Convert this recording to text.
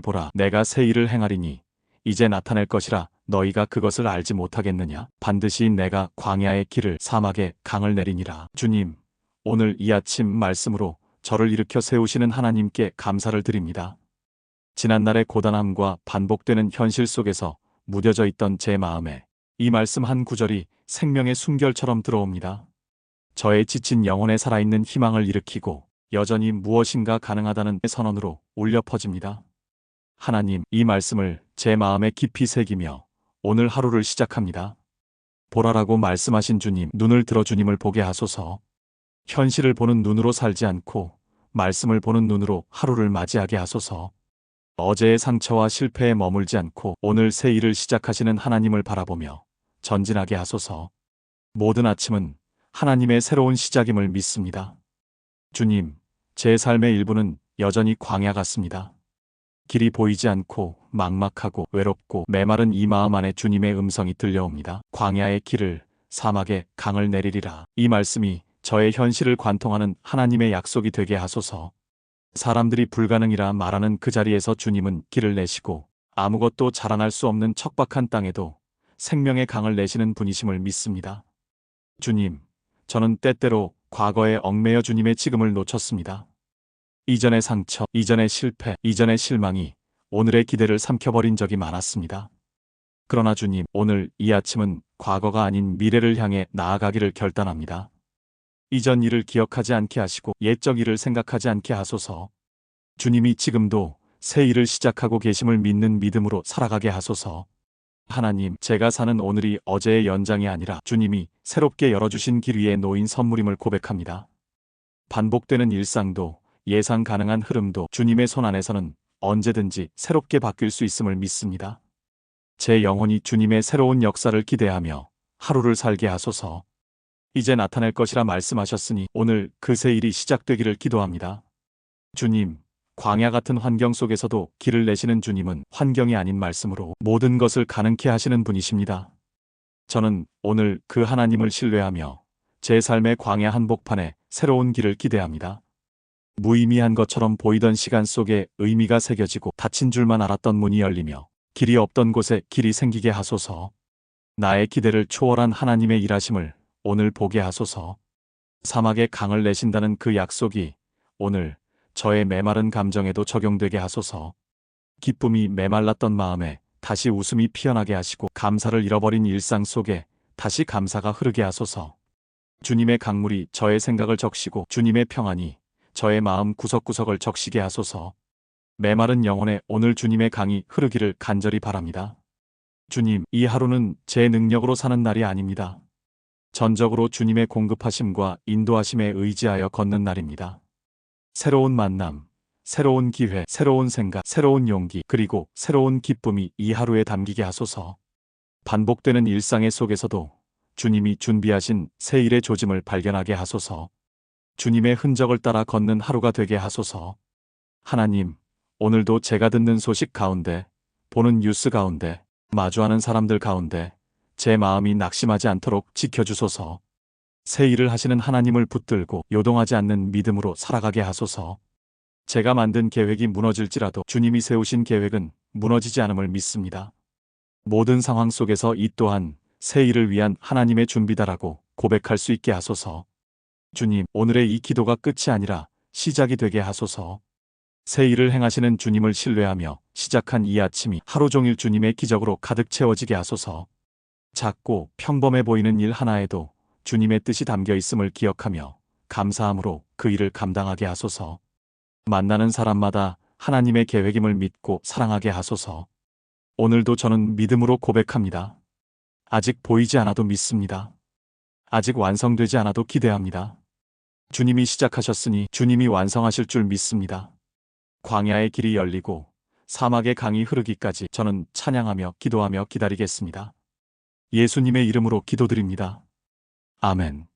보라 내가 새 일을 행하리니 이제 나타낼 것이라 너희가 그것을 알지 못하겠느냐 반드시 내가 광야의 길을 사막에 강을 내리니라 주님 오늘 이 아침 말씀으로 저를 일으켜 세우시는 하나님께 감사를 드립니다. 지난날의 고단함과 반복되는 현실 속에서 무뎌져 있던 제 마음에 이 말씀 한 구절이 생명의 순결처럼 들어옵니다. 저의 지친 영혼에 살아있는 희망을 일으키고 여전히 무엇인가 가능하다는 선언으로 울려 퍼집니다. 하나님, 이 말씀을 제 마음에 깊이 새기며 오늘 하루를 시작합니다. 보라라고 말씀하신 주님, 눈을 들어 주님을 보게 하소서. 현실을 보는 눈으로 살지 않고 말씀을 보는 눈으로 하루를 맞이하게 하소서. 어제의 상처와 실패에 머물지 않고 오늘 새 일을 시작하시는 하나님을 바라보며 전진하게 하소서. 모든 아침은 하나님의 새로운 시작임을 믿습니다. 주님, 제 삶의 일부는 여전히 광야 같습니다. 길이 보이지 않고 막막하고 외롭고 메마른 이 마음 안에 주님의 음성이 들려옵니다. 광야의 길을 사막에 강을 내리리라. 이 말씀이 저의 현실을 관통하는 하나님의 약속이 되게 하소서. 사람들이 불가능이라 말하는 그 자리에서 주님은 길을 내시고 아무것도 자라날 수 없는 척박한 땅에도 생명의 강을 내시는 분이심을 믿습니다. 주님, 저는 때때로 과거에 얽매여 주님의 지금을 놓쳤습니다. 이전의 상처, 이전의 실패, 이전의 실망이 오늘의 기대를 삼켜버린 적이 많았습니다. 그러나 주님, 오늘 이 아침은 과거가 아닌 미래를 향해 나아가기를 결단합니다. 이전 일을 기억하지 않게 하시고 옛적 일을 생각하지 않게 하소서. 주님이 지금도 새 일을 시작하고 계심을 믿는 믿음으로 살아가게 하소서. 하나님, 제가 사는 오늘이 어제의 연장이 아니라 주님이 새롭게 열어주신 길 위에 놓인 선물임을 고백합니다. 반복되는 일상도 예상 가능한 흐름도 주님의 손 안에서는 언제든지 새롭게 바뀔 수 있음을 믿습니다. 제 영혼이 주님의 새로운 역사를 기대하며 하루를 살게 하소서. 이제 나타낼 것이라 말씀하셨으니 오늘 그새 일이 시작되기를 기도합니다. 주님, 광야 같은 환경 속에서도 길을 내시는 주님은 환경이 아닌 말씀으로 모든 것을 가능케 하시는 분이십니다. 저는 오늘 그 하나님을 신뢰하며 제 삶의 광야 한복판에 새로운 길을 기대합니다. 무의미한 것처럼 보이던 시간 속에 의미가 새겨지고 닫힌 줄만 알았던 문이 열리며 길이 없던 곳에 길이 생기게 하소서. 나의 기대를 초월한 하나님의 일하심을 오늘 보게 하소서. 사막에 강을 내신다는 그 약속이 오늘 저의 메마른 감정에도 적용되게 하소서. 기쁨이 메말랐던 마음에 다시 웃음이 피어나게 하시고 감사를 잃어버린 일상 속에 다시 감사가 흐르게 하소서. 주님의 강물이 저의 생각을 적시고 주님의 평안이 저의 마음 구석구석을 적시게 하소서. 메마른 영혼에 오늘 주님의 강이 흐르기를 간절히 바랍니다. 주님, 이 하루는 제 능력으로 사는 날이 아닙니다. 전적으로 주님의 공급하심과 인도하심에 의지하여 걷는 날입니다. 새로운 만남, 새로운 기회, 새로운 생각, 새로운 용기, 그리고 새로운 기쁨이 이 하루에 담기게 하소서. 반복되는 일상의 속에서도 주님이 준비하신 새 일의 조짐을 발견하게 하소서. 주님의 흔적을 따라 걷는 하루가 되게 하소서. 하나님, 오늘도 제가 듣는 소식 가운데, 보는 뉴스 가운데, 마주하는 사람들 가운데, 제 마음이 낙심하지 않도록 지켜주소서. 새 일을 하시는 하나님을 붙들고 요동하지 않는 믿음으로 살아가게 하소서. 제가 만든 계획이 무너질지라도 주님이 세우신 계획은 무너지지 않음을 믿습니다. 모든 상황 속에서 이 또한 새 일을 위한 하나님의 준비다라고 고백할 수 있게 하소서. 주님, 오늘의 이 기도가 끝이 아니라 시작이 되게 하소서. 새 일을 행하시는 주님을 신뢰하며 시작한 이 아침이 하루 종일 주님의 기적으로 가득 채워지게 하소서. 작고 평범해 보이는 일 하나에도 주님의 뜻이 담겨 있음을 기억하며 감사함으로 그 일을 감당하게 하소서. 만나는 사람마다 하나님의 계획임을 믿고 사랑하게 하소서. 오늘도 저는 믿음으로 고백합니다. 아직 보이지 않아도 믿습니다. 아직 완성되지 않아도 기대합니다. 주님이 시작하셨으니 주님이 완성하실 줄 믿습니다. 광야의 길이 열리고 사막의 강이 흐르기까지 저는 찬양하며 기도하며 기다리겠습니다. 예수님의 이름으로 기도드립니다. 아멘.